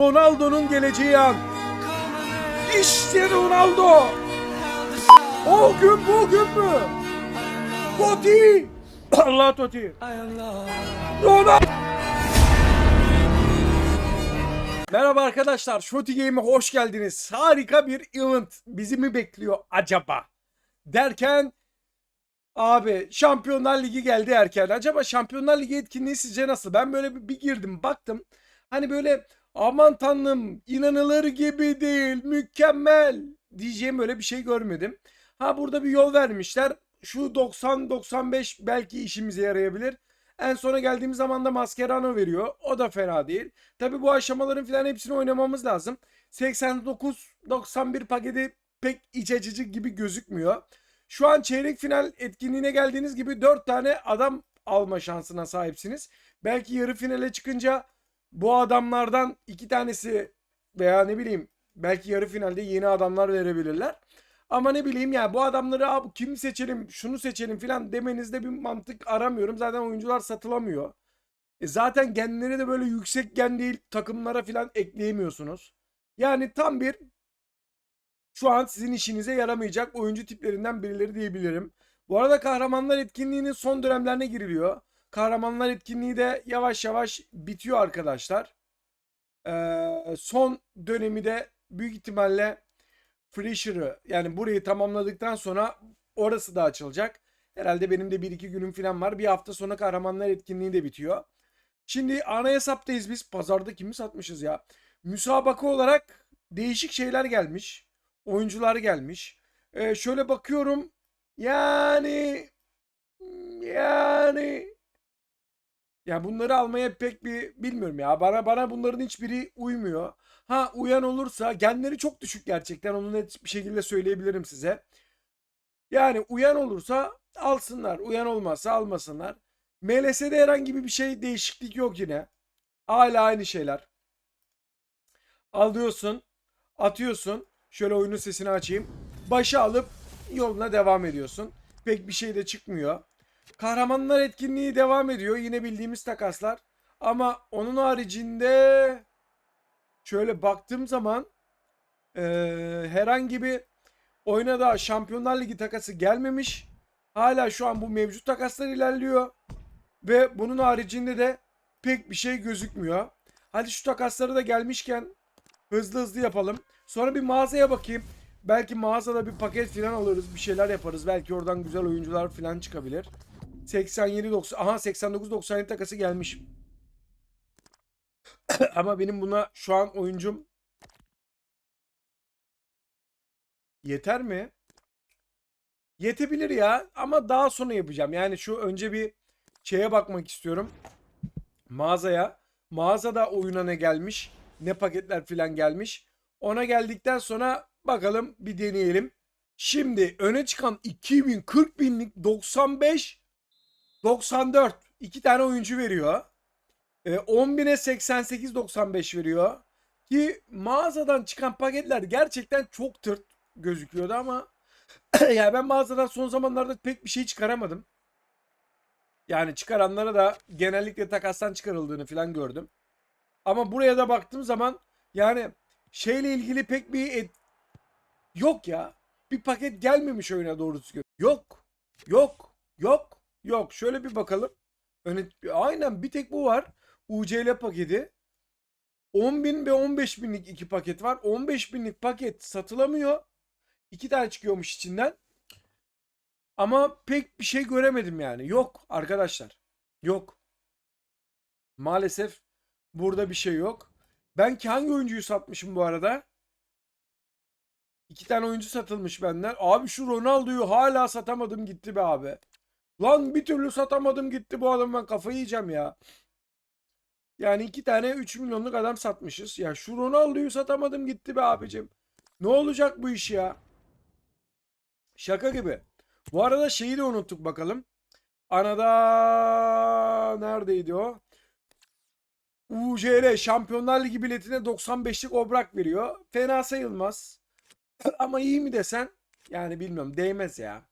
Ronaldo'nun geleceği an. İşte Ronaldo. O gün bugün mü? Totti. Allah Totti. Ronaldo. Merhaba arkadaşlar. Shoti Game'e hoş geldiniz. Harika bir event bizi mi bekliyor acaba? Derken Abi Şampiyonlar Ligi geldi erken. Acaba Şampiyonlar Ligi etkinliği sizce nasıl? Ben böyle bir, bir girdim baktım. Hani böyle aman tanrım inanılır gibi değil mükemmel diyeceğim böyle bir şey görmedim. Ha burada bir yol vermişler. Şu 90-95 belki işimize yarayabilir. En sona geldiğimiz zaman da Mascherano veriyor. O da fena değil. Tabi bu aşamaların falan hepsini oynamamız lazım. 89-91 paketi pek iç açıcı gibi gözükmüyor. Şu an çeyrek final etkinliğine geldiğiniz gibi 4 tane adam alma şansına sahipsiniz. Belki yarı finale çıkınca bu adamlardan iki tanesi veya ne bileyim belki yarı finalde yeni adamlar verebilirler. Ama ne bileyim ya bu adamları abi kim seçelim şunu seçelim filan demenizde bir mantık aramıyorum. Zaten oyuncular satılamıyor. E zaten genleri de böyle yüksek gen değil takımlara filan ekleyemiyorsunuz. Yani tam bir şu an sizin işinize yaramayacak oyuncu tiplerinden birileri diyebilirim. Bu arada kahramanlar etkinliğinin son dönemlerine giriliyor. Kahramanlar etkinliği de yavaş yavaş bitiyor arkadaşlar. Ee, son dönemi de büyük ihtimalle Fisher'ı yani burayı tamamladıktan sonra orası da açılacak. Herhalde benim de 1-2 günüm falan var. Bir hafta sonra kahramanlar etkinliği de bitiyor. Şimdi ana hesaptayız biz. Pazarda kimi satmışız ya? Müsabaka olarak değişik şeyler gelmiş. Oyuncular gelmiş. Ee, şöyle bakıyorum. Yani yani ya bunları almaya pek bir bilmiyorum ya. Bana bana bunların hiçbiri uymuyor. Ha uyan olursa genleri çok düşük gerçekten. Onu net bir şekilde söyleyebilirim size. Yani uyan olursa alsınlar. Uyan olmazsa almasınlar. MLS'de herhangi bir şey değişiklik yok yine. Hala aynı şeyler. Alıyorsun, atıyorsun. Şöyle oyunun sesini açayım. Başa alıp yoluna devam ediyorsun. Pek bir şey de çıkmıyor. Kahramanlar etkinliği devam ediyor. Yine bildiğimiz takaslar. Ama onun haricinde şöyle baktığım zaman eee, herhangi bir oyuna da Şampiyonlar Ligi takası gelmemiş. Hala şu an bu mevcut takaslar ilerliyor. Ve bunun haricinde de pek bir şey gözükmüyor. Hadi şu takasları da gelmişken hızlı hızlı yapalım. Sonra bir mağazaya bakayım. Belki mağazada bir paket falan alırız. Bir şeyler yaparız. Belki oradan güzel oyuncular falan çıkabilir. 87 90 aha 89 97 takası gelmiş. Ama benim buna şu an oyuncum yeter mi? Yetebilir ya ama daha sonra yapacağım. Yani şu önce bir şeye bakmak istiyorum. Mağazaya. Mağazada oyuna ne gelmiş? Ne paketler falan gelmiş? Ona geldikten sonra bakalım bir deneyelim. Şimdi öne çıkan 2000 40 binlik 95 94 iki tane oyuncu veriyor. E, 10 bine 88 95 veriyor. Ki mağazadan çıkan paketler gerçekten çok tırt gözüküyordu ama yani ben mağazadan son zamanlarda pek bir şey çıkaramadım. Yani çıkaranlara da genellikle takastan çıkarıldığını falan gördüm. Ama buraya da baktığım zaman yani şeyle ilgili pek bir et... yok ya. Bir paket gelmemiş oyuna doğrusu. gö- Yok. Yok. Yok. Yok. Şöyle bir bakalım. Öne... Aynen bir tek bu var. UCL paketi. 10.000 ve 15 binlik iki paket var. 15 binlik paket satılamıyor. İki tane çıkıyormuş içinden. Ama pek bir şey göremedim yani. Yok arkadaşlar. Yok. Maalesef burada bir şey yok. Ben ki hangi oyuncuyu satmışım bu arada? İki tane oyuncu satılmış benden. Abi şu Ronaldo'yu hala satamadım gitti be abi. Lan bir türlü satamadım gitti bu adam ben kafayı yiyeceğim ya. Yani iki tane 3 milyonluk adam satmışız. Ya şu Ronaldo'yu satamadım gitti be abicim. Ne olacak bu iş ya? Şaka gibi. Bu arada şeyi de unuttuk bakalım. Anada neredeydi o? UCL Şampiyonlar Ligi biletine 95'lik obrak veriyor. Fena sayılmaz. Ama iyi mi desen? Yani bilmiyorum. Değmez ya.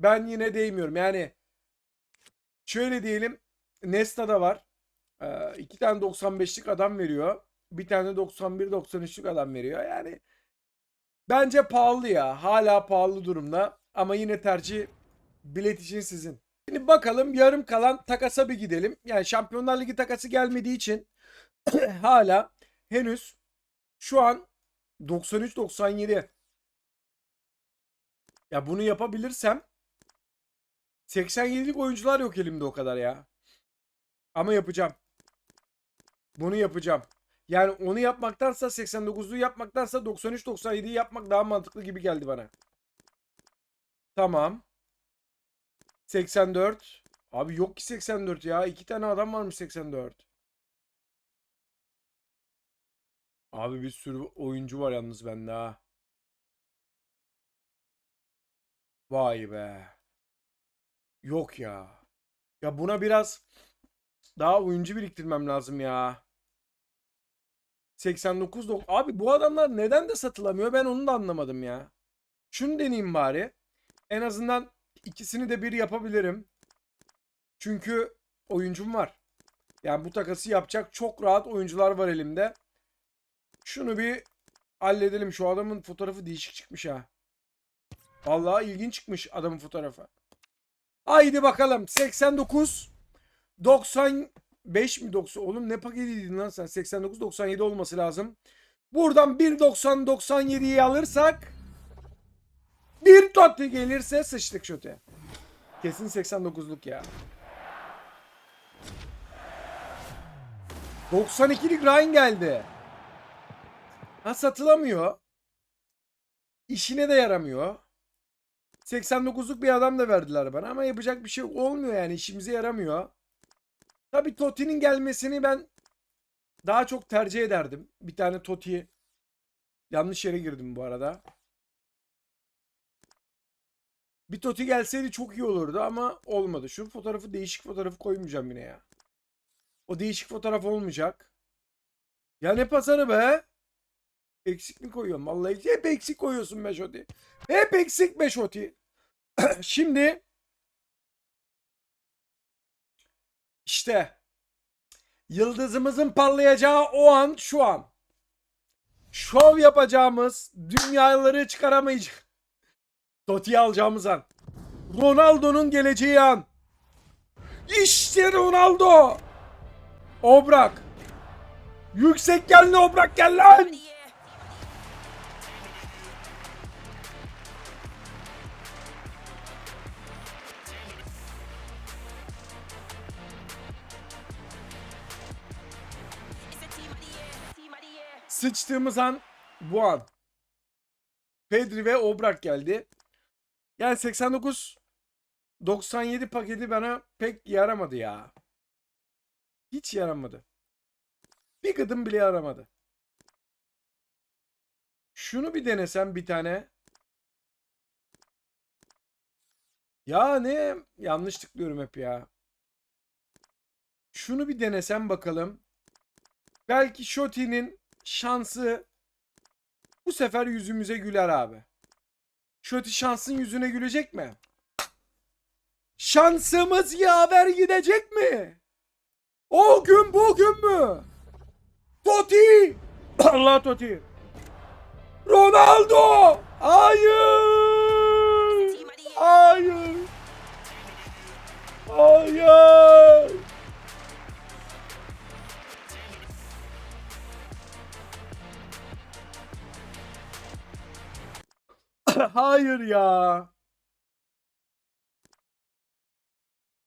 Ben yine değmiyorum. Yani şöyle diyelim. Nesta'da var. Ee, iki tane 95'lik adam veriyor. Bir tane 91-93'lük adam veriyor. Yani bence pahalı ya. Hala pahalı durumda. Ama yine tercih bilet için sizin. Şimdi bakalım yarım kalan takasa bir gidelim. Yani Şampiyonlar Ligi takası gelmediği için hala henüz şu an 93-97. Ya bunu yapabilirsem 87'lik oyuncular yok elimde o kadar ya. Ama yapacağım. Bunu yapacağım. Yani onu yapmaktansa 89'luğu yapmaktansa 93-97'yi yapmak daha mantıklı gibi geldi bana. Tamam. 84. Abi yok ki 84 ya. İki tane adam varmış 84. Abi bir sürü oyuncu var yalnız bende ha. Vay be. Yok ya. Ya buna biraz daha oyuncu biriktirmem lazım ya. 89 dok- Abi bu adamlar neden de satılamıyor ben onu da anlamadım ya. Şunu deneyeyim bari. En azından ikisini de bir yapabilirim. Çünkü oyuncum var. Yani bu takası yapacak çok rahat oyuncular var elimde. Şunu bir halledelim. Şu adamın fotoğrafı değişik çıkmış ha. Vallahi ilginç çıkmış adamın fotoğrafı. Haydi bakalım. 89 95 mi 90? Oğlum ne paketiydin lan sen? 89 97 olması lazım. Buradan 1.90 97'yi alırsak bir totti gelirse sıçtık şöte. Kesin 89'luk ya. 92'lik Ryan geldi. Ha satılamıyor. İşine de yaramıyor. 89'luk bir adam da verdiler bana ama yapacak bir şey olmuyor yani işimize yaramıyor. Tabii Toti'nin gelmesini ben daha çok tercih ederdim. Bir tane Toti yanlış yere girdim bu arada. Bir Toti gelseydi çok iyi olurdu ama olmadı. Şu fotoğrafı değişik fotoğrafı koymayacağım yine ya. O değişik fotoğraf olmayacak. Ya ne pazarı be? Eksik mi koyuyorum? Vallahi hep eksik koyuyorsun Beşoti. Hep eksik Beşoti. Şimdi işte yıldızımızın parlayacağı o an şu an. Şov yapacağımız dünyaları çıkaramayacak. Toti'yi alacağımız an. Ronaldo'nun geleceği an. İşte Ronaldo. Obrak. Yüksek geldi Obrak gel lan. Sıçtığımız an bu an. Pedri ve Obrak geldi. Yani 89 97 paketi bana pek yaramadı ya. Hiç yaramadı. Bir gıdım bile yaramadı. Şunu bir denesem bir tane. Ya ne yanlış tıklıyorum hep ya. Şunu bir denesem bakalım. Belki Shoti'nin şansı bu sefer yüzümüze güler abi. Şoti şansın yüzüne gülecek mi? Şansımız yaver gidecek mi? O gün bugün mü? Totti! Allah Totti! Ronaldo! Hayır! Hayır! Hayır! Hayır ya.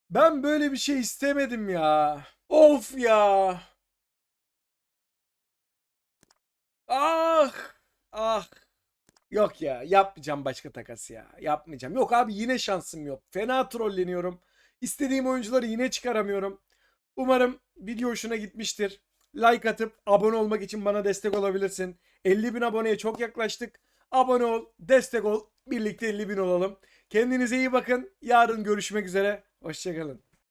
Ben böyle bir şey istemedim ya. Of ya. Ah. Ah. Yok ya. Yapmayacağım başka takas ya. Yapmayacağım. Yok abi yine şansım yok. Fena trolleniyorum. İstediğim oyuncuları yine çıkaramıyorum. Umarım video hoşuna gitmiştir. Like atıp abone olmak için bana destek olabilirsin. 50 bin aboneye çok yaklaştık. Abone ol, destek ol. Birlikte 50 bin olalım. Kendinize iyi bakın. Yarın görüşmek üzere. Hoşçakalın.